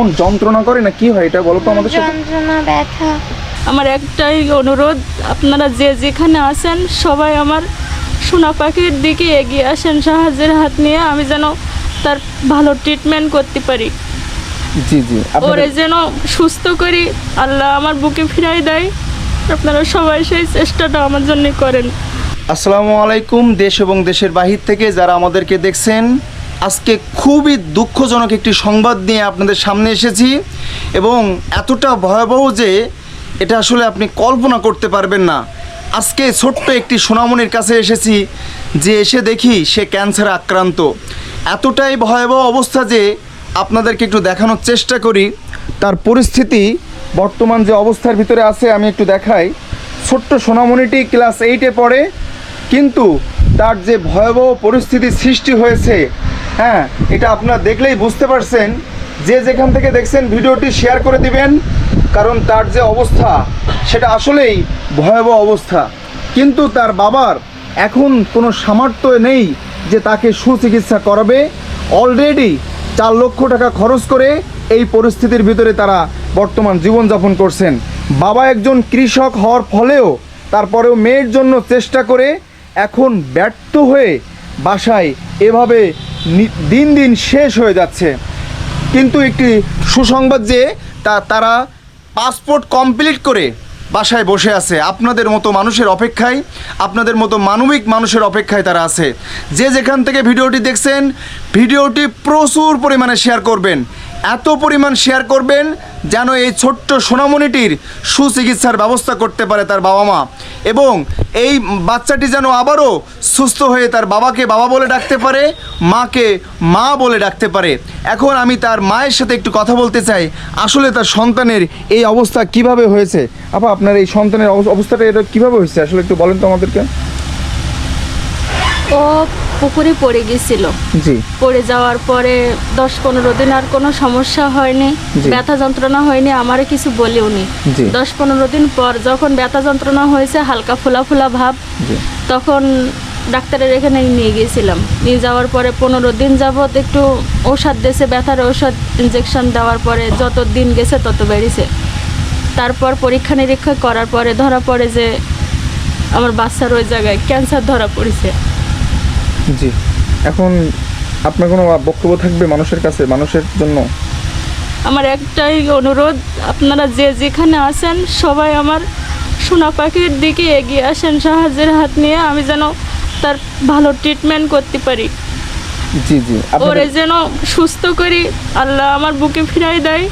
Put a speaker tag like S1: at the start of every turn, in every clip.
S1: কোন যন্ত্রণা করে না কি হয় এটা বলো তো আমাদের সাথে?
S2: যন্ত্রণা ব্যথা।
S3: আমার একটাই অনুরোধ আপনারা যে যেখানে আছেন সবাই আমার সোনা পাখির দিকে এগিয়ে আসেন সাহায্যের হাত নিয়ে আমি যেন তার ভালো ট্রিটমেন্ট করতে পারি।
S1: জি জি
S3: ওরে যেন সুস্থ করি আল্লাহ আমার বুকে ফিরাই দেয়। আপনারা সবাই সেই চেষ্টাটা আমার জন্য করেন।
S1: আসসালামু আলাইকুম দেশ এবং দেশের বাহির থেকে যারা আমাদেরকে দেখছেন আজকে খুবই দুঃখজনক একটি সংবাদ নিয়ে আপনাদের সামনে এসেছি এবং এতটা ভয়াবহ যে এটা আসলে আপনি কল্পনা করতে পারবেন না। আজকে ছোট্ট একটি সোনামণির কাছে এসেছি, যে এসে দেখি সে ক্যান্সারে আক্রান্ত। এতটাই ভয়াবহ অবস্থা যে আপনাদেরকে একটু দেখানোর চেষ্টা করি। তার পরিস্থিতি, বর্তমান যে অবস্থার ভিতরে আছে, আমি একটু দেখাই। ছোট্ট সোনামণিটি ক্লাস এইটে পড়ে, কিন্তু তার যে ভয়াবহ পরিস্থিতি সৃষ্টি হয়েছে হ্যাঁ এটা আপনারা দেখলেই বুঝতে পারছেন। যে যেখান থেকে দেখছেন ভিডিওটি শেয়ার করে দিবেন, কারণ তার যে অবস্থা, সেটা আসলেই ভয়াবহ অবস্থা। কিন্তু তার বাবার এখন কোনো সামর্থ্য নেই যে তাকে সুচিকিৎসা করাবে। অলরেডি চার লক্ষ টাকা খরচ করে এই পরিস্থিতির ভিতরে তারা বর্তমান জীবনযাপন করছেন। বাবা একজন কৃষক হওয়ার ফলেও তারপরেও মেয়ের জন্য চেষ্টা করে এখন ব্যর্থ হয়ে বাসায় এভাবে দিন দিন শেষ হয়ে যাচ্ছে। কিন্তু একটি সুসংবাদ যে, তা তারা পাসপোর্ট কমপ্লিট করে বাসায় বসে আছে। আপনাদের মতো মানুষের অপেক্ষায়, আপনাদের মতো মানবিক মানুষের অপেক্ষায় তারা আছে। যে যেখান থেকে ভিডিওটি দেখছেন, ভিডিওটি প্রচুর পরিমাণে শেয়ার করবেন। এত পরিমাণ শেয়ার করবেন যেন এই ছোট্ট সোনামণিটির সুচিকিৎসার ব্যবস্থা করতে পারে তার বাবা মা এবং এই বাচ্চাটি যেন আবারও সুস্থ হয়ে তার বাবাকে বাবা বলে ডাকতে পারে, মাকে মা বলে ডাকতে পারে। এখন আমি তার মায়ের সাথে একটু কথা বলতে চাই। আসলে তার সন্তানের এই অবস্থা কীভাবে হয়েছে? আপা, আপনার এই সন্তানের অবস- অবস্থাটা এটা কীভাবে হয়েছে? আসলে একটু বলেন তো আমাদেরকে।
S3: পুকুরে পড়ে গেছিল।
S1: জি।
S3: পড়ে যাওয়ার পরে দশ পনেরো দিন আর কোনো সমস্যা হয়নি ব্যথা যন্ত্রণা হয়নি আমারে কিছু বলেওনি। দশ পনেরো দিন পর যখন ব্যথা যন্ত্রণা হয়েছে হালকা ফোলা ফোলা ভাব তখন ডাক্তারের এখানে নিয়ে গিয়েছিলাম। নিয়ে যাওয়ার পরে পনেরো দিন যাবৎ একটু ঔষধ দিয়েছে ব্যথার ঔষধ ইঞ্জেকশন দেওয়ার পরে যত দিন গেছে তত বেড়েছে। তারপর পরীক্ষা নিরীক্ষা করার পরে ধরা পড়ে যে আমার বাচ্চার ওই জায়গায় ক্যান্সার ধরা পড়েছে।
S1: জি। এখন আপনার কোনো বক্তব্য থাকবে মানুষের কাছে মানুষের জন্য?
S3: আমার একটাই অনুরোধ আপনারা যে যেখানে আছেন সবাই আমার সোনা পাখির দিকে এগিয়ে আসেন সাহায্যের হাত নিয়ে আমি যেন তার ভালো ট্রিটমেন্ট করতে পারি।
S1: জি জি।
S3: ওরে যেন সুস্থ করি আল্লাহ আমার বুকে ফিরাই দেয়।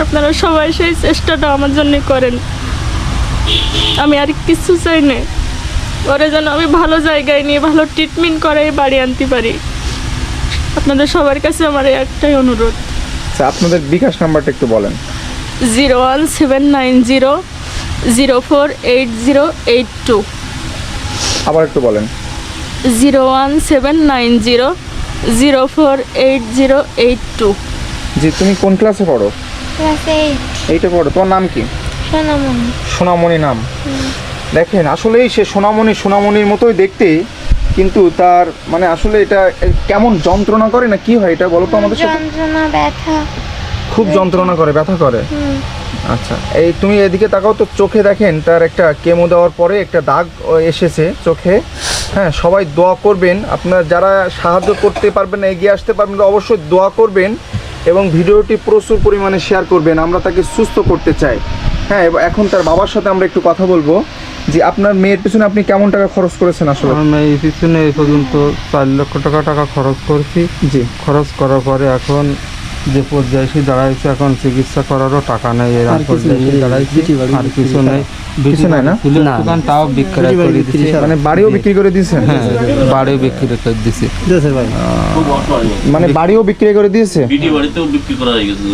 S3: আপনারা সবাই সেই চেষ্টাটা আমার জন্য করেন। আমি আর কিছু চাই না। ওরে যেন আমি ভালো জায়গায় নিয়ে ভালো ট্রিটমেন্ট করাই বাড়ি আনতে পারি। আপনাদের সবার কাছে আমার এই একটাই অনুরোধ।
S1: আচ্ছা, আপনাদের বিকাশ নাম্বারটা একটু বলেন।
S3: Zero one seven nine zero zero four eight zero eight two.
S1: আবার একটু বলেন।
S3: Zero one seven nine zero zero four eight zero eight two.
S1: জি তুমি কোন ক্লাসে পড়ো?
S2: Class eight.
S1: এইটা পড়ো তোমার নাম কি?
S2: সোনামণি।
S1: সোনামণি নাম। দেখেন আসলেই সে সোনামণি সোনামণির মতোই দেখতে কিন্তু তার মানে আসলে এটা কেমন যন্ত্রণা করে না কি হয় এটা বলো তো আমাদের সাথে?
S2: যন্ত্রণা ব্যথা।
S1: খুব যন্ত্রণা করে ব্যথা করে? আচ্ছা এই তুমি এদিকে তাকাও তো চোখে দেখেন তার একটা কেমো দেওয়ার পরে একটা দাগ এসেছে চোখে। হ্যাঁ সবাই দোয়া করবেন আপনারা যারা সাহায্য করতে পারবেন না এগিয়ে আসতে পারবেন অবশ্যই দোয়া করবেন এবং ভিডিওটি প্রচুর পরিমাণে শেয়ার করবেন আমরা তাকে সুস্থ করতে চাই। হ্যাঁ এখন তার বাবার সাথে আমরা একটু কথা বলব। যে আপনার মেয়ের পিছনে আপনি কেমন টাকা খরচ করেছেন আসলে?
S4: আমার মেয়ের পিছনে এই পর্যন্ত চার লক্ষ টাকা টাকা খরচ করছি।
S1: জি।
S4: খরচ করার পরে এখন যে পর্যায়ে এসে দাঁড়াইছে এখন চিকিৎসা করারও টাকা নেই। এর পর্যায়ে দাঁড়াইছে আর কিছু নেই।
S1: কিছু নাই না?
S4: ফুলের দোকান তাও বিক্রয় করে
S1: মানে বাড়িও বিক্রি করে দিয়েছেন
S4: হ্যাঁ বাড়িও বিক্রি করে দিছে।
S1: মানে বাড়িও বিক্রি করে দিয়েছে?
S5: বিটি বাড়িতেও বিক্রি করা হয়ে গেছে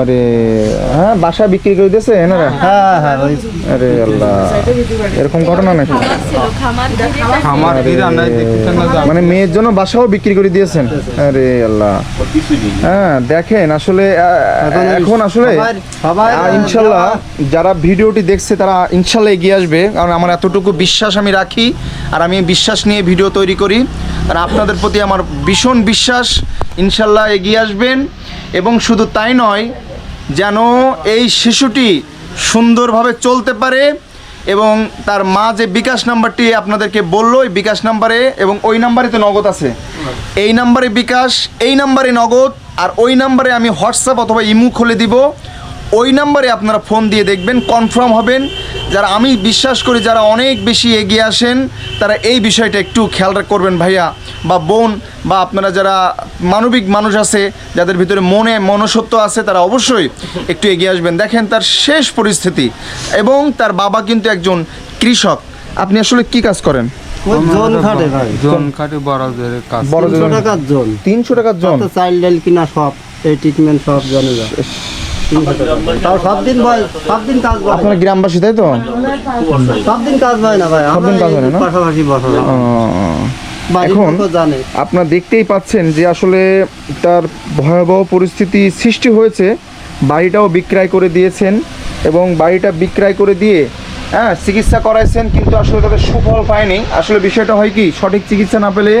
S1: আরে হ্যাঁ বাসা বিক্রি করে দিয়েছে এনারা? হ্যাঁ হ্যাঁ আরে আল্লাহ এরকম ঘটনা নাকি?
S4: দেখতেছেন
S1: মানে মেয়ের জন্য বাসাও বিক্রি করে দিয়েছেন? আরে আল্লাহ। হ্যাঁ দেখেন আসলে এখন আসলে ইনশাল্লাহ যারা ভিডিওটি দেখছে তারা ইনশাল্লাহ এগিয়ে আসবে, কারণ আমার এতটুকু বিশ্বাস আমি রাখি আর আমি বিশ্বাস নিয়ে ভিডিও তৈরি করি। আর আপনাদের প্রতি আমার ভীষণ বিশ্বাস, ইনশাল্লাহ এগিয়ে আসবেন। এবং শুধু তাই নয়, যেন এই শিশুটি সুন্দরভাবে চলতে পারে এবং তার মা যে বিকাশ নাম্বারটি আপনাদেরকে বলল এই বিকাশ নাম্বারে এবং ওই নাম্বারে তো নগদ আছে। এই নাম্বারে বিকাশ, এই নাম্বারে নগদ আর ওই নাম্বারে আমি হোয়াটসঅ্যাপ অথবা ইমু খুলে দিব। ওই নাম্বারে আপনারা ফোন দিয়ে দেখবেন, কনফার্ম হবেন যারা আমি বিশ্বাস করি যারা অনেক বেশি এগিয়ে আসেন তারা এই বিষয়টা একটু খেয়াল রাখ- করবেন ভাইয়া বা বোন বা আপনারা যারা মানবিক মানুষ আছে যাদের ভিতরে মনে মনসত্ব আছে তারা অবশ্যই একটু এগিয়ে আসবেন। দেখেন তার শেষ পরিস্থিতি এবং তার বাবা কিন্তু একজন কৃষক। আপনি আসলে কি কাজ করেন?
S6: ওই খাটে ভাই।
S4: জোন খাটে বড় কাজ।
S1: বড়
S6: তিনশো
S1: জোন।
S6: টাকার জোন।
S1: তিনশো টাকার জন?
S6: তো চাইল্ড কিনা সব এই ট্রিটমেন্ট সব জানে যা তিনশো টাকা। তাও সব দিন ভাই সব দিন কাজ ভাই
S1: আপনার গ্রামবাসী তাই তো?
S6: সব দিন কাজ হয় না ভাই
S1: সব দিন কাজ হয় না,
S6: পাশাপাশি বসা
S1: এখন- আপনারা দেখতেই পাচ্ছেন যে আসলে তার ভয়াবহ পরিস্থিতি সৃষ্টি হয়েছে। বাড়িটাও বিক্রয় করে দিয়েছেন এবং বাড়িটা বিক্রয় করে দিয়ে হ্যাঁ চিকিৎসা করাইছেন কিন্তু আসলে তাদের সুফল পায়নি। আসলে বিষয়টা হয় কি সঠিক চিকিৎসা না পেলে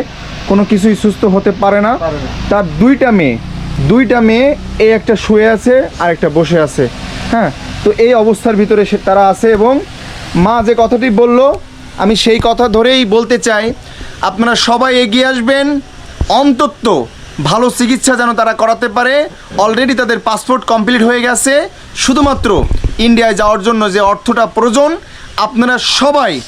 S1: কোনো কিছুই সুস্থ হতে পারে না। তার দুইটা মেয়ে দুইটা মেয়ে, এই একটা শুয়ে আছে, আর একটা বসে আছে। হ্যাঁ? তো এই অবস্থার ভিতরে সে তারা আছে এবং মা যে কথাটি বলল, আমি সেই কথা ধরেই বলতে চাই, আপনারা সবাই এগিয়ে আসবেন। অন্তত ভালো চিকিৎসা যেন তারা করাতে পারে। অলরেডি তাদের পাসপোর্ট কমপ্লিট হয়ে গেছে। শুধুমাত্র ইন্ডিয়ায় যাওয়ার জন্য যে অর্থটা প্রয়োজন, আপনারা সবাই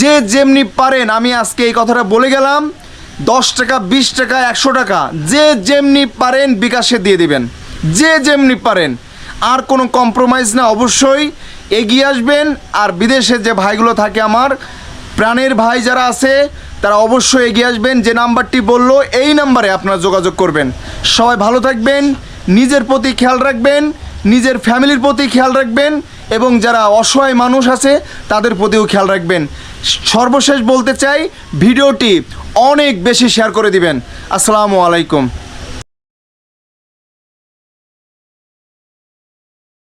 S1: যে যেমনি পারেন, আমি আজকে এই কথাটা বলে গেলাম। দশ টাকা, বিশ টাকা, একশো টাকা, যে যেমনি পারেন বিকাশে দিয়ে দিবেন। যে যেমনি পারেন। আর কোনো কম্প্রোমাইজ না, অবশ্যই এগিয়ে আসবেন। আর বিদেশে যে ভাইগুলো থাকে আমার, প্রাণের ভাই যারা আছে, তারা অবশ্যই এগিয়ে আসবেন। যে নাম্বারটি বলল, এই নাম্বারে আপনারা যোগাযোগ করবেন। সবাই ভালো থাকবেন, নিজের প্রতি খেয়াল রাখবেন, নিজের ফ্যামিলির প্রতি খেয়াল রাখবেন। এবং যারা অসহায় মানুষ আছে, তাদের প্রতিও খেয়াল রাখবেন। সর্বশেষ বলতে চাই, ভিডিওটি অনেক বেশি শেয়ার করে দিবেন। আসসালামু আলাইকুম।